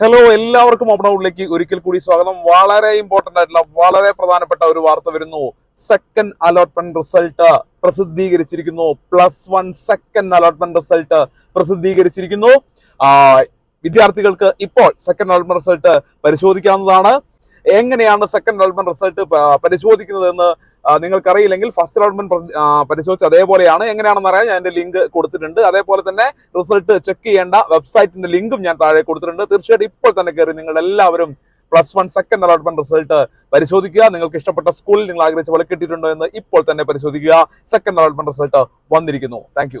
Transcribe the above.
Hello എല്ലാവർക്കും open ഔട്ടിലേക്ക് ഒരിക്കൽ കൂടി സ്വാഗതം. വളരെ ഇമ്പോർട്ടന്റ് ആയിട്ടുള്ള വളരെ പ്രധാനപ്പെട്ട ഒരു വാർത്ത വരുന്നു. Second allotment result പ്രസിദ്ധീകരിച്ചിരിക്കുന്നു. Plus one second allotment result പ്രസിദ്ധീകരിച്ചിരിക്കുന്നു. വിദ്യാർത്ഥികൾക്ക് ഇപ്പോൾ സെക്കൻഡ് അലോട്ട്മെന്റ് റിസൾട്ട് പരിശോധിക്കാവുന്നതാണ്. എങ്ങനെയാണ് സെക്കൻഡ് അലോട്ട്മെന്റ് റിസൾട്ട് പരിശോധിക്കുന്നത് എന്ന് ആ, നിങ്ങൾക്കറിയില്ലെങ്കിൽ ഫസ്റ്റ് അലോട്ട്മെന്റ് പരിശോധിച്ച് അതേപോലെയാണ്. എങ്ങനെയാണെന്ന് അറിയാൻ ഞാൻ എന്റെ ലിങ്ക് കൊടുത്തിട്ടുണ്ട്. അതേപോലെ തന്നെ റിസൾട്ട് ചെക്ക് ചെയ്യേണ്ട വെബ്സൈറ്റിന്റെ ലിങ്കും ഞാൻ താഴെ കൊടുത്തിട്ടുണ്ട്. തീർച്ചയായിട്ടും ഇപ്പോൾ തന്നെ കയറി നിങ്ങൾ എല്ലാവരും plus one second allotment result പരിശോധിക്കുക. നിങ്ങൾക്ക് ഇഷ്ടപ്പെട്ട സ്കൂളിൽ നിങ്ങൾ ആഗ്രഹിച്ച പോലെ കിട്ടിയിട്ടുണ്ടോ എന്ന് ഇപ്പോൾ തന്നെ പരിശോധിക്കുക. സെക്കൻഡ് അലോട്ട്മെന്റ് റിസൾട്ട് വന്നിരിക്കുന്നു. താങ്ക്